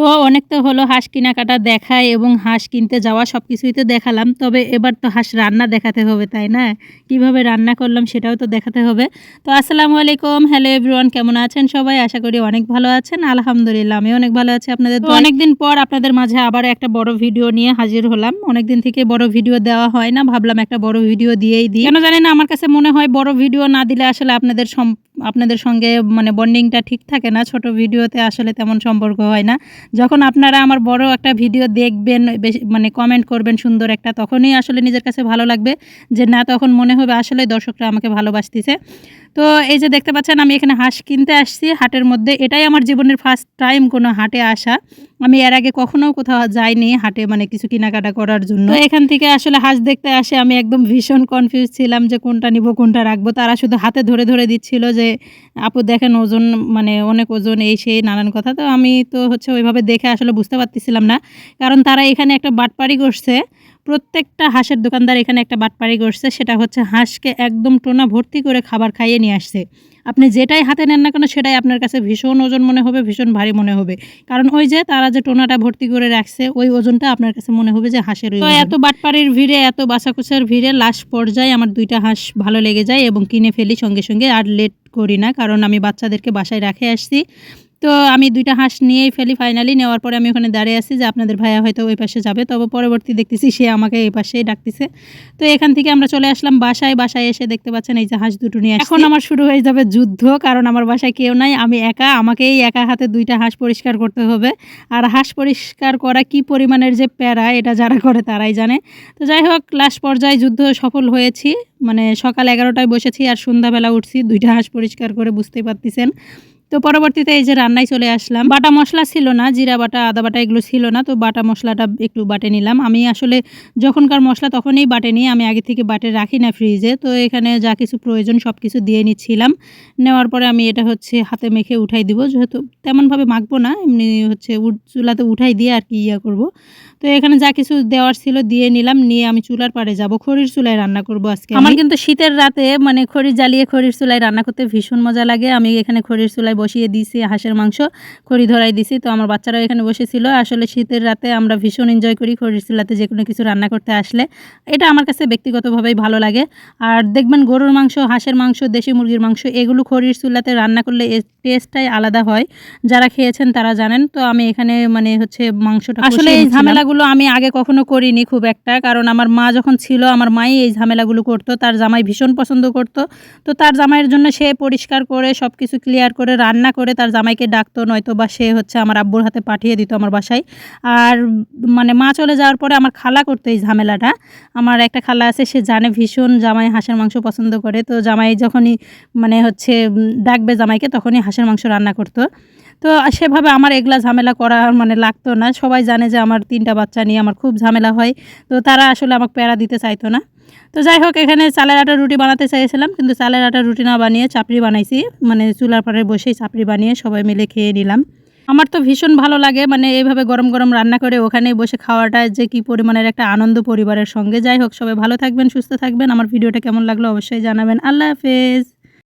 তো অনেক তো হলো হাঁস কেনাকাটা দেখায় এবং হাঁস কিনতে যাওয়া সব কিছুই তো দেখালাম। তবে এবার তো হাঁস রান্না দেখাতে হবে তাই না? কীভাবে রান্না করলাম সেটাও তো দেখাতে হবে। তো আসসালামু আলাইকুম। হ্যালো এভরিওয়ান কেমন আছেন সবাই? আশা করি অনেক ভালো আছেন। আলহামদুলিল্লাহ আমি অনেক ভালো আছি আপনাদের তো অনেকদিন পর আপনাদের মাঝে আবার একটা বড় ভিডিও নিয়ে হাজির হলাম। অনেকদিন থেকে বড় ভিডিও দেওয়া হয় না ভাবলাম একটা বড় ভিডিও দিয়েই দিই। কেন জানি না আমার কাছে মনে হয় বড় ভিডিও না দিলে আসলে আপনাদের সম- আপনাদের সঙ্গে মানে বন্ডিংটা ঠিক থাকে না, ছোট ভিডিওতে আসলে তেমন সম্পর্ক হয় না। যখন আপনারা আমার বড় একটা ভিডিও দেখবেন মানে কমেন্ট করবেন সুন্দর একটা, তখনই আসলে নিজের কাছে ভালো লাগবে যে না, তখন মনে হবে আসলে দর্শকরা আমাকে ভালোবাসতেছে। তো এই যে দেখতে পাচ্ছেন, আমি এখানে হাঁস কিনতে আসছি, হাটের মধ্যে। এটাই আমার জীবনের ফার্স্ট টাইম কোনো হাটে আসা। আমি এর আগে কখনো কোথাও যাইনি হাটে মানে কিছু কেনাকাটা করার জন্য। এখান থেকে আসলে হাঁস দেখতে আসে, আমি একদম ভীষণ কনফিউজ ছিলাম যে কোনটা নিব, কোনটা রাখব। তারা শুধু হাতে ধরে ধরে দিচ্ছিল যে আপু দেখেন ওজন মানে অনেক ওজন, এই সেই নানান কথা। তো আমি তো হচ্ছে ওইভাবে দেখে আসলে বুঝতে পারতেছিলাম না। কারণ তারা এখানে একটা বাটপাড়ি করছে। প্রত্যেকটা হাঁসের দোকানদার এখানে একটা বাটপাড়ি করছে। সেটা হচ্ছে হাঁসকে একদম টোনা ভর্তি করে খাবার খাইয়ে নিয়ে আসছে। আপনি যেটাই হাতে নেন না কেন, সেটাই আপনার কাছে ভীষণ ওজন মনে হবে, ভীষণ ভারী মনে হবে। কারণ ওই যে তারা যে টোনাটা ভর্তি করে রাখছে, ওই ওজনটা আপনার কাছে মনে হবে যে হাঁসের ওই এত বাটপাড়ির ভিড়ে, এত বাসাকুচার ভিড়ে লাস্ট পর্যায়ে আমার দুইটা হাঁস ভালো লেগে যায় এবং কিনে ফেলি সঙ্গে সঙ্গে। আর লেট করি না কারণ আমি বাচ্চাদেরকে বাসায় রেখে আসছি। তো আমি দুইটা হাঁস নিয়েই ফেলি ফাইনালি নেওয়ার পরে আমি ওখানে দাঁড়িয়ে আছি যে আপনাদের ভাইয়া হয়তো ওই পাশে যাবে। তবে পরবর্তী দেখতেছি সে আমাকে এই পাশেই ডাকতেছে। তো এখান থেকে আমরা চলে আসলাম বাসায়। বাসায় এসে দেখতে পাচ্ছেন এই যে হাঁস দুটো নিয়ে এখন আমার শুরু হয়ে যাবে যুদ্ধ, কারণ আমার বাসায় কেউ নাই। আমি একা, আমাকেই একা হাতে দুইটা হাঁস পরিষ্কার করতে হবে। আর হাঁস পরিষ্কার করা কি পরিমাণের যে প্যারা, এটা যারা করে তারাই জানে। তো যাই হোক, লাস্ট পর্যায়ে যুদ্ধ সফল হয়েছি। মানে সকাল এগারোটায় বসেছি আর সন্ধ্যাবেলা উঠছি। দুইটা হাঁস পরিষ্কার করে বুঝতেই পারতেছেন। তো পরবর্তীতে এই যে রান্নায় চলে আসলাম। বাটা মশলা ছিল না জিরা বাটা আদা বাটা এগুলো ছিল না তো বাটা মশলাটা একটু বাটে নিলাম। আমি আসলে যখনকার মশলা তখনই বাটে নিই আমি আগে থেকে বাটে রাখি না ফ্রিজে তো এখানে যা কিছু প্রয়োজন সব কিছু দিয়ে নিচ্ছিলাম। নেওয়ার পরে আমি এটা হচ্ছে হাতে মেখে উঠাই দিব যেহেতু তেমনভাবে মাখবো না এমনি হচ্ছে চুলাতে উঠাই দিয়ে আর কি ইয়া করব। তো এখানে যা কিছু দেওয়ার ছিল দিয়ে নিলাম নিয়ে আমি চুলার পাড়ে যাব। খড়ির চুলায় রান্না করব আজকে আমার কিন্তু শীতের রাতে মানে খড়ি জ্বালিয়ে খড়ির চুলায় রান্না করতে ভীষণ মজা লাগে। আমি এখানে খড়ির চুলায় বসিয়ে দিয়েছি হাঁসের মাংস খড়ি ধরাই দিছি তো আমার বাচ্চারাও এখানে বসেছিল। আসলে শীতের রাতে আমরা ভীষণ এনজয় করি খড়ির চুলাতে যে কোনো কিছু রান্না করতে আসলে। এটা আমার কাছে ব্যক্তিগতভাবেই ভালো লাগে। আর দেখবেন গরুর মাংস হাঁসের মাংস দেশি মুরগির মাংস এগুলো খড়ির চুলাতে রান্না করলে এর টেস্টটাই আলাদা হয়। যারা খেয়েছেন তারা জানেন। তো আমি এখানে মানে হচ্ছে মাংসটা আসলে এই ঝামেলাগুলো আমি আগে কখনো করিনি খুব একটা। কারণ আমার মা যখন ছিল আমার মাই এই ঝামেলাগুলো করতো। তার জামাই ভীষণ পছন্দ করতো। তো তার জামাইয়ের জন্য সে পরিষ্কার করে সব কিছু ক্লিয়ার করে রান্না করে তার জামাইকে ডাকতো নয়তো বা সে হচ্ছে আমার আব্বুর হাতে পাঠিয়ে দিত আমার বাসায়। আর মানে মা চলে যাওয়ার পরে আমার খালা করতো এই ঝামেলাটা। আমার একটা খালা আছে, সে জানে ভীষণ জামাই হাঁসের মাংস পছন্দ করে। তো জামাই যখনই মানে হচ্ছে ডাকবে জামাইকে, তখনই হাঁসের মাংস রান্না করতো। তো সেভাবে আমার এগুলা ঝামেলা করা মানে লাগতো না। সবাই জানে যে আমার তিনটা বাচ্চা নিয়ে আমার খুব ঝামেলা হয়। তো তারা আসলে আমাকে প্যারা দিতে চাইতো না। তো যাই হোক, এখানে চালের আটার রুটি বানাতে চাইছিলাম, কিন্তু চালের আটার রুটি না বানিয়ে চাপড়ি বানাইছি। মানে চুলার পাড়ে বসেই চাপড়ি বানিয়ে সবাই মিলে খেয়ে নিলাম। আমার তো ভীষণ ভালো লাগে মানে এইভাবে গরম গরম রান্না করে ওখানেই বসে খাওয়াটা যে কি পরিমাণের একটা আনন্দ পরিবারের সঙ্গে। যাই হোক, সবাই ভালো থাকবেন, সুস্থ থাকবেন। আমার ভিডিওটা কেমন লাগল অবশ্যই জানাবেন। আল্লাহ হাফেজ।